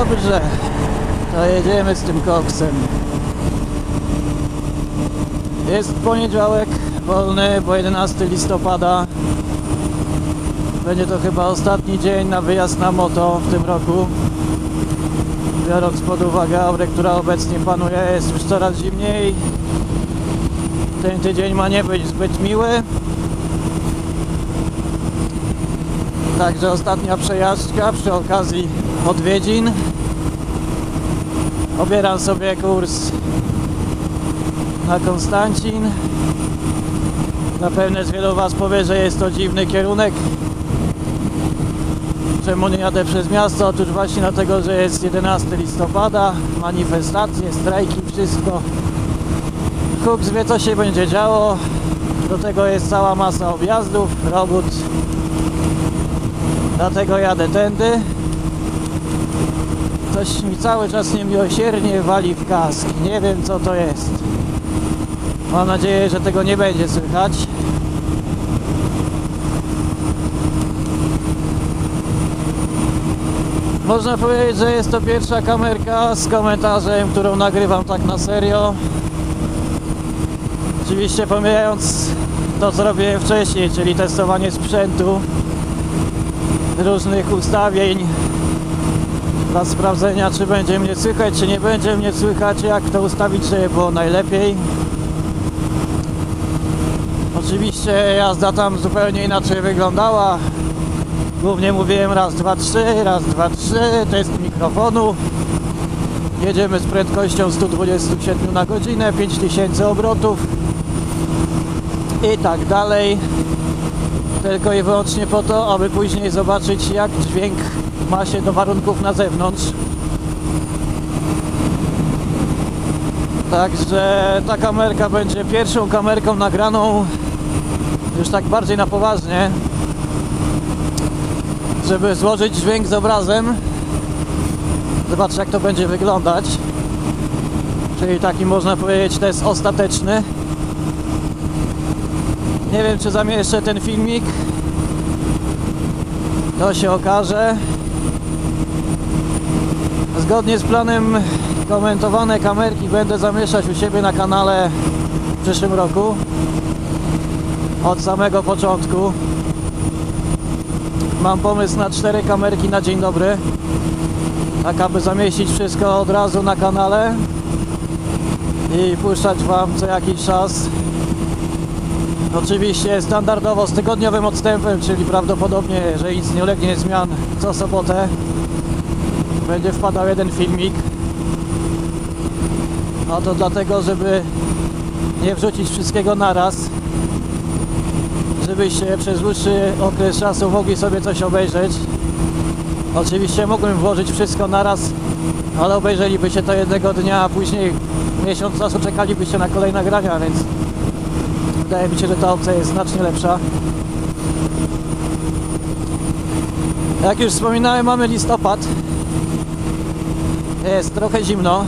Dobrze, to jedziemy z tym koksem. Jest poniedziałek wolny, bo 11 listopada. Będzie to chyba ostatni dzień na wyjazd na moto w tym roku. Biorąc pod uwagę aurę, która obecnie panuje, jest już coraz zimniej. Ten tydzień ma nie być zbyt miły. Także ostatnia przejażdżka przy okazji odwiedzin. Obieram sobie kurs na Konstancin. Zapewne z wielu Was powie, że jest to dziwny kierunek. Czemu nie jadę przez miasto? Otóż właśnie dlatego, że jest 11 listopada, manifestacje, strajki, wszystko. Huk wie co się będzie działo. Do tego jest cała masa objazdów, robót. Dlatego jadę tędy. Coś mi cały czas niemiłosiernie wali w kask. Nie wiem co to jest. Mam nadzieję, że tego nie będzie słychać. Można powiedzieć, że jest to pierwsza kamerka z komentarzem, którą nagrywam tak na serio. Oczywiście pomijając to, co robiłem wcześniej, czyli testowanie sprzętu, różnych ustawień dla sprawdzenia, czy będzie mnie słychać, czy nie będzie mnie słychać, jak to ustawić, żeby było najlepiej. Oczywiście jazda tam zupełnie inaczej wyglądała. Głównie mówiłem raz, dwa, trzy, raz, dwa, trzy, test mikrofonu. Jedziemy z prędkością 127 na godzinę, 5000 obrotów i tak dalej. Tylko i wyłącznie po to, aby później zobaczyć jak dźwięk ma się do warunków na zewnątrz. Także ta kamerka będzie pierwszą kamerką nagraną już tak bardziej na poważnie, żeby złożyć dźwięk z obrazem. Zobacz jak to będzie wyglądać. Czyli taki można powiedzieć test ostateczny. Nie wiem czy zamieszczę ten filmik. To się okaże. Zgodnie z planem komentowane kamerki będę zamieszczać u siebie na kanale w przyszłym roku. Od samego początku. Mam pomysł na cztery kamerki na dzień dobry. Tak aby zamieścić wszystko od razu na kanale i puszczać Wam co jakiś czas Oczywiście standardowo z tygodniowym odstępem, czyli prawdopodobnie, że nic nie ulegnie zmian co sobotę będzie wpadał jeden filmik. A to dlatego, żeby nie wrzucić wszystkiego naraz, żebyście przez dłuższy okres czasu mogli sobie coś obejrzeć. Oczywiście mógłbym włożyć wszystko naraz, ale obejrzelibyście to jednego dnia, a później miesiąc czasu czekalibyście na kolejne nagrania, więc Wydaje mi się, że ta opcja jest znacznie lepsza. Jak już wspominałem, mamy listopad. Jest trochę zimno.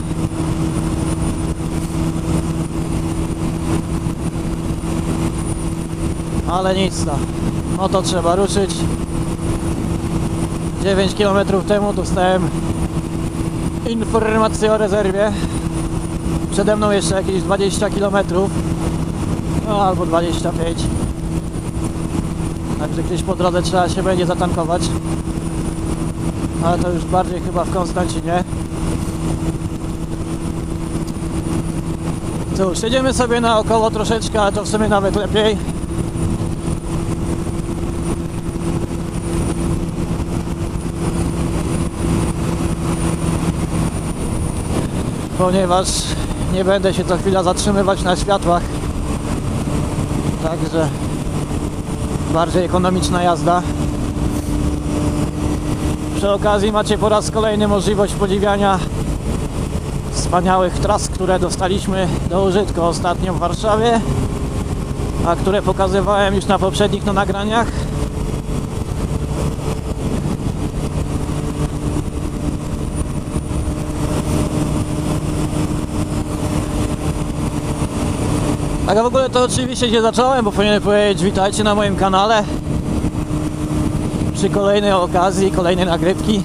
Ale nic, no. no to trzeba ruszyć. 9 km temu dostałem informację o rezerwie. Przede mną jeszcze jakieś 20 km no albo 25 także gdzieś po drodze trzeba się będzie zatankować ale to już bardziej chyba w Konstancinie cóż, jedziemy sobie naokoło troszeczkę, ale to w sumie nawet lepiej ponieważ nie będę się co chwila zatrzymywać na światłach Także bardziej ekonomiczna jazda. Przy okazji macie po raz kolejny możliwość podziwiania wspaniałych tras, które dostaliśmy do użytku ostatnio w Warszawie, a które pokazywałem już na poprzednich no, nagraniach. Tak a w ogóle to oczywiście się zacząłem, bo powinienem powiedzieć witajcie na moim kanale przy kolejnej okazji, kolejnej nagrywki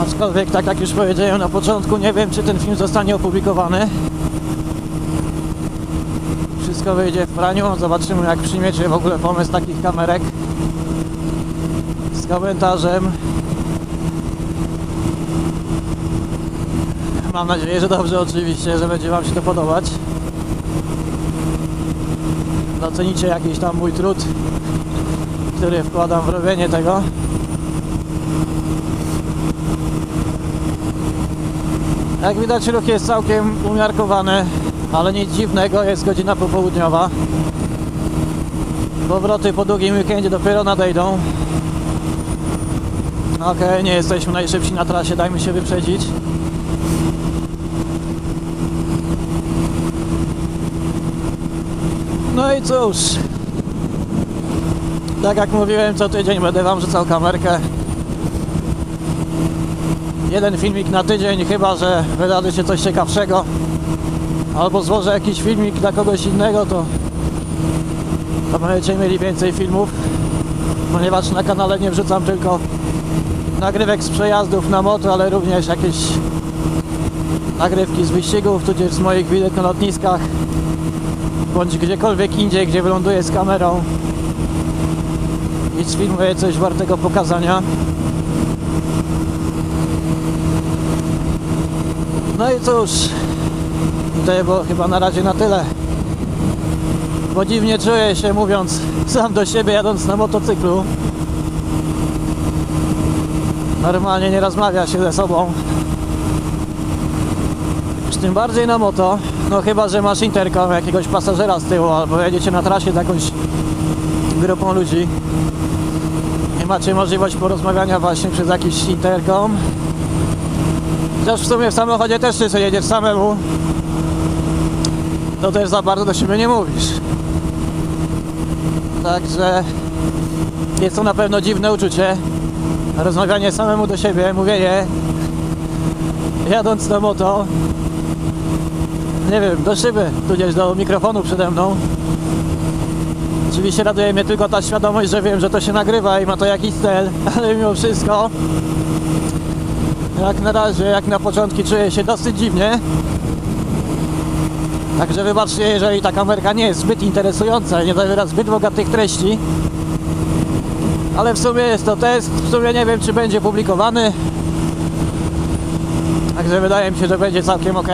Aczkolwiek, tak jak już powiedziałem na początku, nie wiem, czy ten film zostanie opublikowany. Wszystko wyjdzie w praniu, zobaczymy jak przyjmiecie w ogóle pomysł takich kamerek. Z komentarzem. Mam nadzieję, że dobrze oczywiście, że będzie Wam się to podobać. Docenicie jakiś tam mój trud, który wkładam w robienie tego. Jak widać ruch jest całkiem umiarkowany, ale nic dziwnego, jest godzina popołudniowa. Powroty po długim weekendzie dopiero nadejdą. Okej, nie jesteśmy najszybsi na trasie, dajmy się wyprzedzić. No i cóż, tak jak mówiłem, co tydzień będę Wam rzucał kamerkę. Jeden filmik na tydzień, chyba że wydarzy się coś ciekawszego. Albo złożę jakiś filmik dla kogoś innego, to, to będziecie mieli więcej filmów. Ponieważ na kanale nie wrzucam tylko nagrywek z przejazdów na moto, ale również jakieś nagrywki z wyścigów, tudzież z moich wizyt na lotniskach bądź gdziekolwiek indziej, gdzie wyląduję z kamerą i sfilmuję coś wartego pokazania. No i cóż, tutaj było chyba na razie na tyle. Bo dziwnie czuję się mówiąc sam do siebie jadąc na motocyklu. Normalnie nie rozmawia się ze sobą. Już tym bardziej na moto. No chyba, że masz interkom jakiegoś pasażera z tyłu albo jedziecie na trasie z jakąś grupą ludzi. I macie możliwość porozmawiania właśnie przez jakiś interkom. Chociaż w sumie w samochodzie też sobie jedziesz samemu. To też za bardzo do siebie nie mówisz. Także jest to na pewno dziwne uczucie. Rozmawianie samemu do siebie, mówienie jadąc na moto. Nie wiem, do szyby, tudzież do mikrofonu przede mną. Oczywiście raduje mnie tylko ta świadomość, że wiem, że to się nagrywa i ma to jakiś cel, ale mimo wszystko jak na razie, jak na początku czuję się dosyć dziwnie. Także wybaczcie, jeżeli ta kamerka nie jest zbyt interesująca, nie zawiera zbyt bogatych treści. Ale w sumie jest to test, w sumie nie wiem czy będzie publikowany. Także wydaje mi się, że będzie całkiem ok.